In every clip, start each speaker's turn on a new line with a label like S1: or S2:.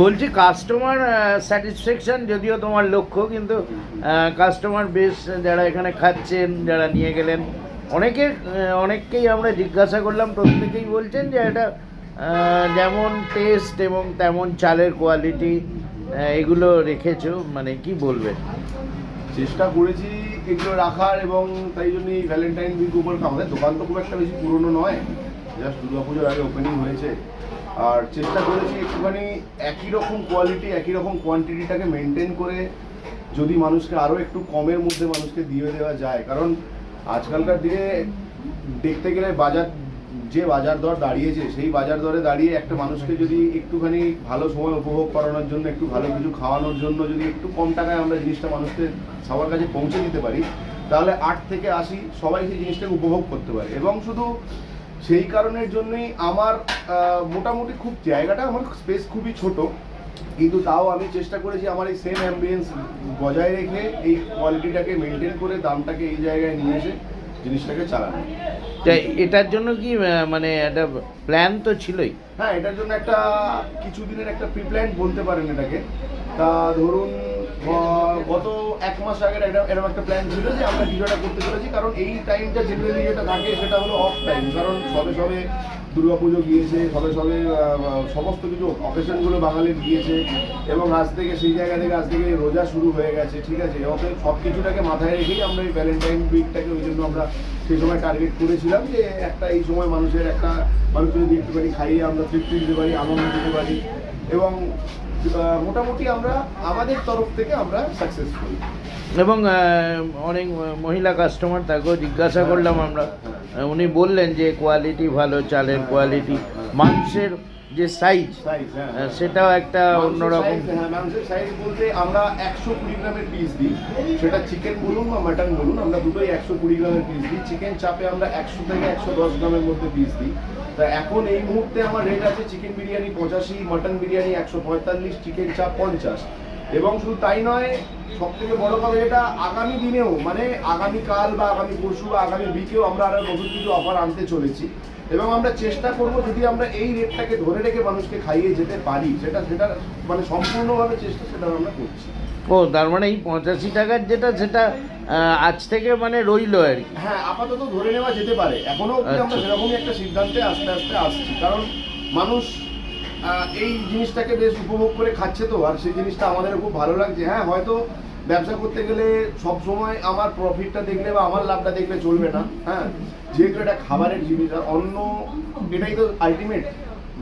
S1: বলছি customer satisfaction যদিও তোমার লক্ষ্য কিন্তু কাস্টমার বেশ যারা এখানে খাচ্ছেন যারা নিয়ে গেলেন অনেকে অনেককেই আমরা জিজ্ঞাসা করলাম প্রত্যেকেই বলছেন যে এটা যেমন টেস্ট এবং তেমন চালের কোয়ালিটি এগুলো রেখেছো মানে কি বলবেন
S2: চেষ্টা করেছি এগুলো রাখার এবং তাই জন্যই ভ্যালেন্টাইন উইক উপর আমাদের দোকান তো খুব একটা বেশি পুরনো নয়। জাস্ট দুর্গাপুজোর আগে ওপেনিং হয়েছে। আর চেষ্টা করেছি একটুখানি একই রকম কোয়ালিটি একই রকম কোয়ান্টিটিটাকে মেনটেন করে যদি মানুষকে আরও একটু কমের মধ্যে মানুষকে দিয়ে দেওয়া যায়। কারণ আজকালকার দিনে দেখতে গেলে বাজার, যে বাজার দর দাঁড়িয়েছে, সেই বাজার দরে দাঁড়িয়ে একটা মানুষকে যদি একটুখানি ভালো সময় উপভোগ করানোর জন্য, একটু ভালো কিছু খাওয়ানোর জন্য যদি একটু কম টাকায় আমরা জিনিসটা মানুষকে সবার কাছে পৌঁছে দিতে পারি, তাহলে আট থেকে আশি সবাই সেই জিনিসটাকে উপভোগ করতে পারে। এবং শুধু সেই কারণের জন্যই আমার মোটামুটি খুব জায়গাটা আমার স্পেস খুবই ছোট। কিন্তু তাও আমি চেষ্টা করেছি আমার এই সেম অ্যাম্বিয়েন্স বজায় রেখে এই কোয়ালিটিটাকে মেনটেন করে দামটাকে এই জায়গায় নিয়ে এসে জিনিসটাকে চালানো।
S1: এটার জন্য কি মানে একটা প্ল্যান তো ছিলই?
S2: হ্যাঁ এটার জন্য একটা কিছুদিনের একটা প্রি প্রিপ্ল্যান বলতে পারেন এটাকে। তা ধরুন গত এক মাস একটা, এরকম একটা প্ল্যান ছিল যে আমরা কিছুটা করতে চলেছি, কারণ এই টাইমটা জেনারেলি যেটা থাকে, সেটা হলো অফ টাইম কারণ সবে সবে দুর্গাপুজো গিয়েছে, সবে সবে সমস্ত কিছু অকেশনগুলো বাঙালির গিয়েছে, এবং আজ থেকে সেই জায়গা থেকে আজ থেকে রোজা শুরু হয়ে গেছে, ঠিক আছে? অতএব সব কিছুটাকে মাথায় রেখেই আমরা এই ভ্যালেন্টাইন উইকটাকে ওই জন্য আমরা সেই সময় টার্গেট করেছিলাম যে একটা এই সময় মানুষের একটা মানুষ যদি একটুখানি খাইয়ে আমরা তৃপ্তি দিতে পারি, আনন্দ দিতে পারি এবং মোটামুটি আমরা আমাদের তরফ থেকে আমরা সাকসেসফুল
S1: এবং অনেক মহিলা কাস্টমার তাকেও জিজ্ঞাসা করলাম আমরা। উনি বললেন যে কোয়ালিটি ভালো চালের কোয়ালিটি মাংসের যে সাইজ
S2: সাইজ হ্যাঁ
S1: সেটাও একটা অন্যরকম।
S2: হ্যাঁ মাংসের সাইজ বলতে আমরা একশো কুড়ি গ্রামের পিস দিই। সেটা চিকেন বলুন বা মাটন বলুন আমরা দুটোই একশো কুড়ি গ্রামের পিস দিই। চিকেন চাপে আমরা একশো থেকে একশো দশ গ্রামের মধ্যে পিস দিই। তা এখন এই মুহূর্তে আমার রেট আছে চিকেন বিরিয়ানি পঁচাশি মটন বিরিয়ানি একশো পঁয়তাল্লিশ চিকেন চাপ পঞ্চাশ। এবং শুধু তাই নয় সব থেকে বড় কথা এটা আগামী দিনেও মানে আগামী কাল বা আগামী পরশু বা আগামী উইকেও আমরা আরও নতুন কিছু অফার আনতে চলেছি। এবং আমরা চেষ্টা করব যদি আমরা এই রেটটাকে ধরে রেখে মানুষকে খাইয়ে যেতে পারি সেটা সেটা মানে সম্পূর্ণভাবে চেষ্টা সেটা আমরা করছি।
S1: ও তার মানে এই পঁচাশি টাকার যেটা সেটা আজ থেকে মানে রইল আর কি।
S2: হ্যাঁ আপাতত ধরে নেওয়া যেতে পারে। এখনও আমরা
S1: আচ্ছা।
S2: সেরকমই একটা সিদ্ধান্তে আস্তে আস্তে আসছি। কারণ মানুষ এই জিনিসটাকে বেশ উপভোগ করে খাচ্ছে তো আর সেই জিনিসটা আমাদের খুব ভালো লাগছে। হ্যাঁ হয়তো ব্যবসা করতে গেলে সব সময় আমার প্রফিটটা দেখলে বা আমার লাভটা দেখলে চলবে না হ্যাঁ? যেহেতু এটা খাবারের জিনিস, আর অন্য এটাই তো আলটিমেট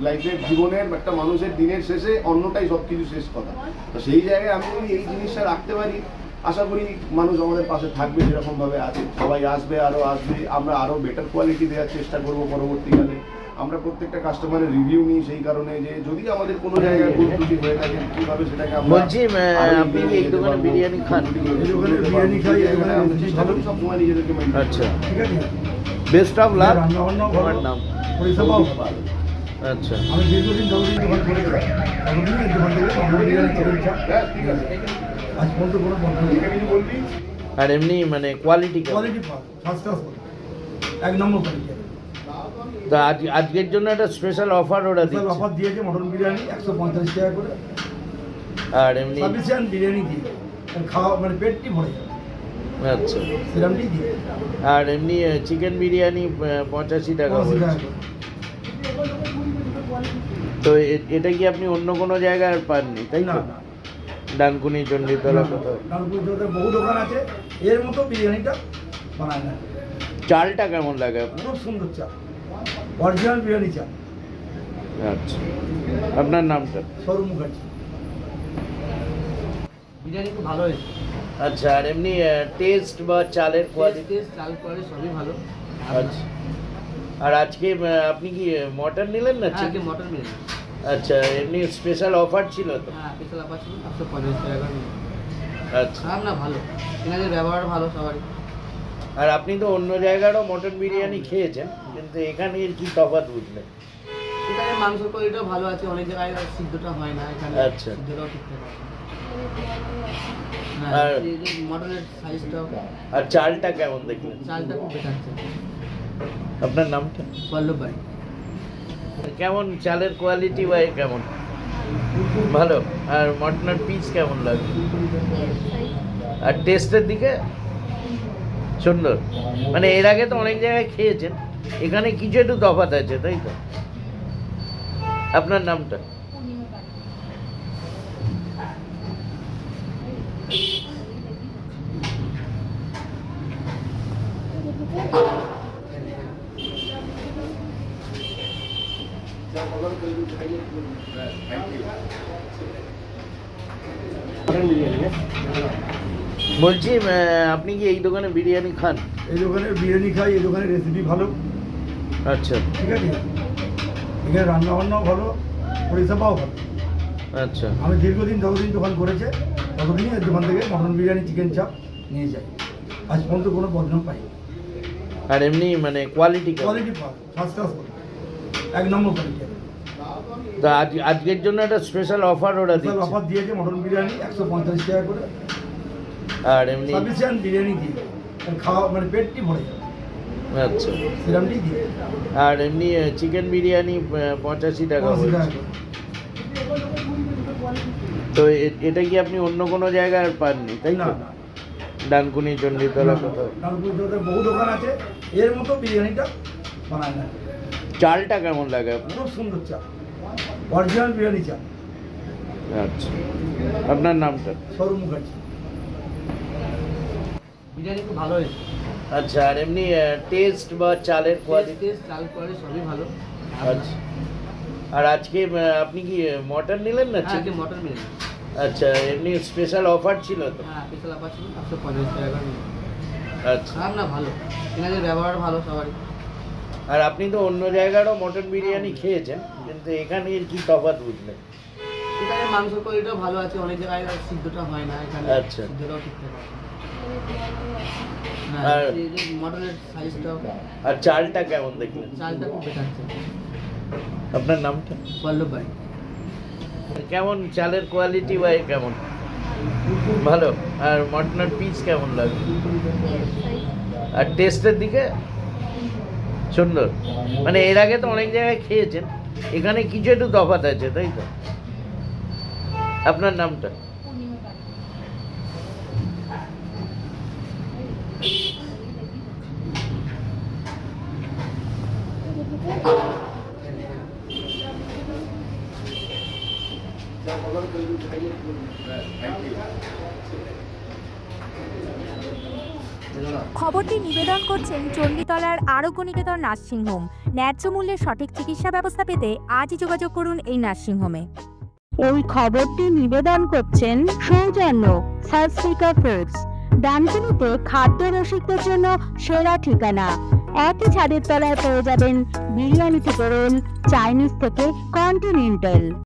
S2: লাইফের জীবনের একটা মানুষের দিনের শেষে অন্যটাই সব কিছু শেষ কথা। তো সেই জায়গায় আমি যদি এই জিনিসটা রাখতে পারি। আশা করি মানুষ আমাদের পাশে থাকবে যেরকমভাবে আছে। সবাই আসবে আরও আসবে। আমরা আরও বেটার কোয়ালিটি দেওয়ার চেষ্টা করব পরবর্তীকালে। আমরা প্রত্যেকটা কাস্টমারের রিভিউ নিই সেই কারণে যে যদি আমাদের কোনো জায়গায় ভুল ত্রুটি হয়ে থাকে কীভাবে সেটাকে আমরা
S1: বলছি, আপনি এই দোকানে বিরিয়ানি খান?
S2: এই দোকানে বিরিয়ানি খাই এই দোকানে আমরা চেষ্টা করি সবসময় নিজেদেরকে maintain
S1: আচ্ছা।
S3: ঠিক আছে?
S1: বেস্ট অফ লাক আমার নাম?
S3: পরিষেবাও ভালো।
S1: আচ্ছা।
S3: আমি দীর্ঘদিন যতদিন দোকান করে এই দোকান থেকে আমরা বিরিয়ানি চাপ
S2: হ্যাঁ, ঠিক আছে।
S3: আজ পর্যন্ত কোনো বন্ধ নেই
S2: কিছু বলবি?
S1: আর এমনি মানে কোয়ালিটি
S3: কোয়ালিটি ফার্স্ট ক্লাস এক নম্বর কোয়ালিটি
S1: তা আজ আজকের জন্য একটা স্পেশাল অফার ওরা দিচ্ছে।
S3: অফার দিয়েছে মটন বিরিয়ানি একশো পঁয়তাল্লিশ টাকা করে।
S1: আর এমনি
S3: সাফিসিয়ান্ট বিরিয়ানি দিয়ে। খাওয়া মানে পেটটি ভরে যাবে
S1: আচ্ছা।
S3: সেরকমটি দিয়ে।
S1: আর এমনি চিকেন বিরিয়ানি পঁচাশি টাকা বলছে। তো এটা কি আপনি অন্য কোনো জায়গায় আর পাননি তাই
S3: না
S1: ডানকুনি চণ্ডীতলা কোথাও।
S3: নানপুরিতে বহু দোকান আছে। এর মতো বিরিয়ানিটা বানায় না।
S1: চালটা কেমন লাগে? আপনার
S3: খুব সুন্দর চা। অরিজিনাল বিরিয়ানি চা।
S1: আচ্ছা। আপনার নামটা?
S3: সরু মুখার্জি।
S4: বিরিয়ানি খুব ভালো হয়েছে।
S1: আচ্ছা আর এমনি টেস্ট বা চালের কোয়ালিটি
S4: টেস্ট চাল কোয়ালিটি সবই ভালো।
S1: আচ্ছা। আর আজকে আপনি কি মটন নিলেন না
S4: হ্যাঁ, আজকে মটন নিলেন
S1: আচ্ছা এমনি স্পেশাল অফার ছিল তো?
S4: হ্যাঁ স্পেশাল অফার ছিল একশো পঞ্চাশ টাকা
S1: আচ্ছা।
S4: না ভালো। এনাদের ব্যবহার ভালো সবারই।
S1: আর আপনি তো অন্য জায়গারও মটন বিরিয়ানি খেয়েছেন কিন্তু এখানে এর কি তফাৎ বুঝলেন?
S4: এখানে মাংস কোয়ালিটিও ভালো আছে অনেক জায়গায় সিদ্ধটা হয় না এখানে
S1: আচ্ছা।
S4: সিদ্ধটাও ঠিকঠাক
S1: আর-
S4: হ্যাঁ মটনের সাইজটাও
S1: আর চালটা কেমন দেখলেন?
S4: চালটা খুব বেটার
S1: আপনার নামটা?
S4: পল্লব বাড়ি।
S1: কেমন চালের কোয়ালিটি বা কেমন? ভালো। আর মটনের পিস কেমন লাগে? আর টেস্টের দিকে? সুন্দর মানে এর আগে তো অনেক জায়গায় খেয়েছেন, এখানে কিছু একটু তফাৎ আছে, তাই তো? আপনার নামটা? বলছি আপনি কি এই দোকানে বিরিয়ানি খান?
S3: এই দোকানে বিরিয়ানি খাই এই দোকানের রেসিপি ভালো।
S1: আচ্ছা।
S3: ঠিক আছে? এখানে রান্না বান্নাও ভালো পরিষেবাও ভালো।
S1: আচ্ছা।
S3: আমি দীর্ঘদিন যতদিন দোকান করেছে ততদিনই দোকান থেকে মটন বিরিয়ানি চিকেন চাপ নিয়ে যাই। আজ পর্যন্ত কোনো বদনাম পাই
S1: আর এমনি মানে কোয়ালিটি
S3: কোয়ালিটি ফার্স্ট ক্লাস এক নম্বর কোয়ালিটি
S1: তা আজ আজকের জন্য একটা স্পেশাল অফার ওরা দিচ্ছে।
S3: অফার দিয়েছে মটন বিরিয়ানি একশো পঁয়তাল্লিশ টাকা করে।
S1: আর এমনি
S3: সাফিসিয়ান্ট বিরিয়ানি দিয়ে খাওয়া মানে পেটটি ভরে যাবে।
S1: আচ্ছা।
S3: সেরামটি দিয়ে
S1: আর এমনি চিকেন বিরিয়ানি পঁচাশি টাকা। তো এটা কি আপনি অন্য কোনো জায়গায় আর পাননি? তাই
S3: না
S1: ডানকুনি চণ্ডীতলা কোথাও।
S3: বহু দোকান আছে। এর মতো বিরিয়ানিটা বানায় না।
S1: চালটা কেমন লাগে
S3: খুব সুন্দর চা অরিজিনাল বিরিয়ানি চা
S1: আচ্ছা। আপনার নামটা?
S3: সরু মুখার্জি।
S4: বিরিয়ানি খুব ভালো হয়েছে।
S1: আচ্ছা আর এমনি টেস্ট বা চালের কোয়ালিটি
S4: টেস্ট চাল করে সবই ভালো।
S1: আচ্ছা। আর আজকে আপনি কি মটন নিলেন না
S4: হ্যাঁ, আজকে মটন বিরিয়ানি
S1: আচ্ছা এমনি স্পেশাল অফার ছিল তো?
S4: হ্যাঁ স্পেশাল আবার ছিল একশো পঞ্চাশ টাকা
S1: আচ্ছা।
S4: না ভালো। এনাদের ব্যবহার ভালো সবারই।
S1: আর আপনি তো অন্য জায়গারও মটন বিরিয়ানি খেয়েছেন কিন্তু এখানে এর কি তফাৎ বুঝলেন?
S4: এখানে মাংস কোয়ালিটিও ভালো আছে অনেক জায়গায় সিদ্ধটা হয় না এখানে
S1: আচ্ছা।
S4: সিদ্ধটাও ঠিকঠাক আছে।
S1: আর- আর চালটা কেমন দেখলেন?
S4: চালটা খুব বেটার
S1: আপনার নামটা?
S4: পল্লব বাড়ি
S1: কেমন চালের কোয়ালিটি এ কেমন? ভালো। আর মটনের পিস কেমন লাগে? আর টেস্টের দিকে? সুন্দর। মানে এর আগে তো অনেক জায়গায় খেয়েছেন। এখানে কিছু একটু তফাৎ আছে তাই তো? আপনার নামটা?
S5: খবরটি নিবেদন করছেন চণ্ডীতলার আরোগ্য নিকেতন নার্সিংহোম। ন্যায্য মূল্যে সঠিক চিকিৎসা ব্যবস্থা পেতে আজই যোগাযোগ করুন এই নার্সিংহোমে।
S6: ওই খবরটি নিবেদন করছেন সৌজন্য সাবস্পিকার ফুডস ডানকুনিতে খাদ্য রসিকদের জন্য সেরা ঠিকানা। একই ছাদের তলায় পেয়ে যাবেন বিরিয়ানি থেকে রোল চাইনিজ থেকে কন্টিনেন্টাল।